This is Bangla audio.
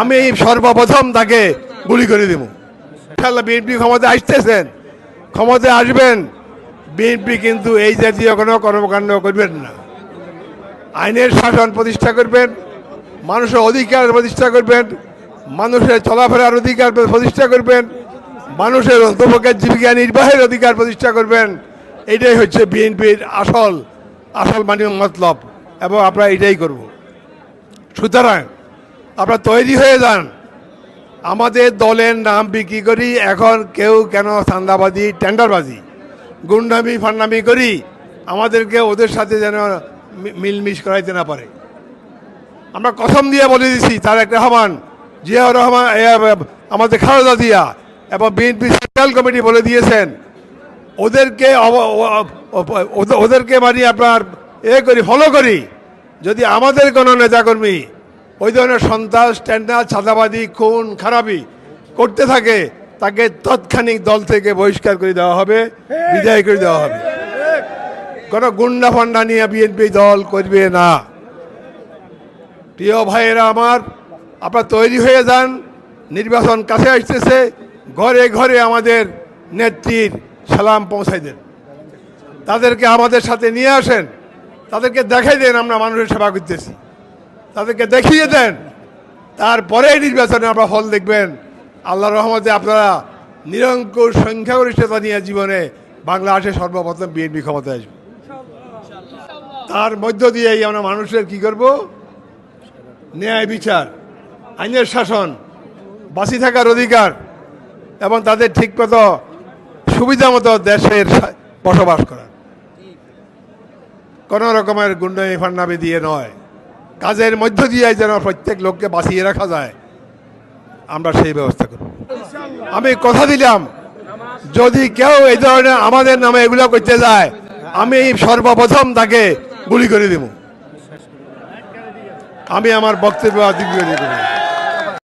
আমি সর্বপ্রথম তাকে গুলি করে দেব। ইনশাল্লাহ বিএনপি ক্ষমতায় আসতেছেন, ক্ষমতায় আসবেন, বিএনপি কিন্তু এই জাতীয় কোনো কর্মকাণ্ড করবেন না। আইনের শাসন প্রতিষ্ঠা করবেন, মানুষের অধিকার প্রতিষ্ঠা করবেন, মানুষের চলাফেরার অধিকার প্রতিষ্ঠা করবেন, মানুষের অন্তপক্ষের জীবিকা নির্বাহের অধিকার প্রতিষ্ঠা করবেন, এটাই হচ্ছে বিএনপির আসল আসল মানে মতলব, এবং আমরা এটাই করব। সুতরাং আপনারা তৈরি হয়ে যান। আমাদের দলের নাম বিক্রি করি, এখন কেউ কেন চান্দাবাজি টেন্ডারবাজি? গুন্ডামি, ফান্ডামি করি, আমাদেরকে ওদের সাথে যেন মিলমিশ করাইতে না পারে। আমরা কসম দিয়ে বলে দিছি, তারেক রহমান, জিয়াউর রহমান আমাদের খালেদা জিয়া এবং বিএনপি সেন্ট্রাল কমিটি বলে দিয়েছেন, ওদেরকে ওদেরকে মানে আপনার এ করি, ফলো করি। যদি আমাদের কোনো নেতাকর্মী ওই ধরনের সন্ত্রাস, টেন্ডার ছাদাবাদী খুন, খারাপি করতে থাকে, তাকে তৎক্ষণিক দল থেকে বহিষ্কার করে দেওয়া হবে, বিদায় করে দেওয়া হবে। কোনো গুন্ডা ফান্ডা নিয়ে বিএনপি দল করবে না। প্রিয় ভাইয়েরা আমার, আপনারা তৈরি হয়ে যান, নির্বাচন কাছে আসতেছে, ঘরে ঘরে আমাদের নেত্রীর সালাম পৌঁছাই দেন। তাদেরকে আমাদের সাথে নিয়ে আসেন, তাদেরকে দেখাই দেন আমরা মানুষের সেবা করতেছি। তাদেরকে দেখিয়ে দেন। তারপরে নির্বাচনে আপনারা ফল দেখবেন। আল্লাহ রহমতে আপনারা নিরঙ্কুশ সংখ্যাগরিষ্ঠতা নিয়ে জীবনে বাংলা বাংলাদেশে সর্বপ্রথম বিএনপি ক্ষমতায় আসবে। তার মধ্য দিয়েই আমরা মানুষের কি করব? ন্যায় বিচার, আইনের শাসন, বাঁচি থাকার অধিকার এবং তাদের ঠিক মতো, সুবিধা মতো দেশের বসবাস করা। কোনো রকমের গুন্ডামি ফান্ডামি দিয়ে নয়। কাজের মধ্য দিয়ে যেন প্রত্যেক লোককে বাঁচিয়ে রাখা যায়, আমরা সেই ব্যবস্থা করব। আমি কথা দিলাম, যদি কেউ এই ধরনের আমাদের নামে এগুলো করতে যায়, আমি সর্বপ্রথম তাকে গুলি করে দেব। আমি আমার বক্তব্য করব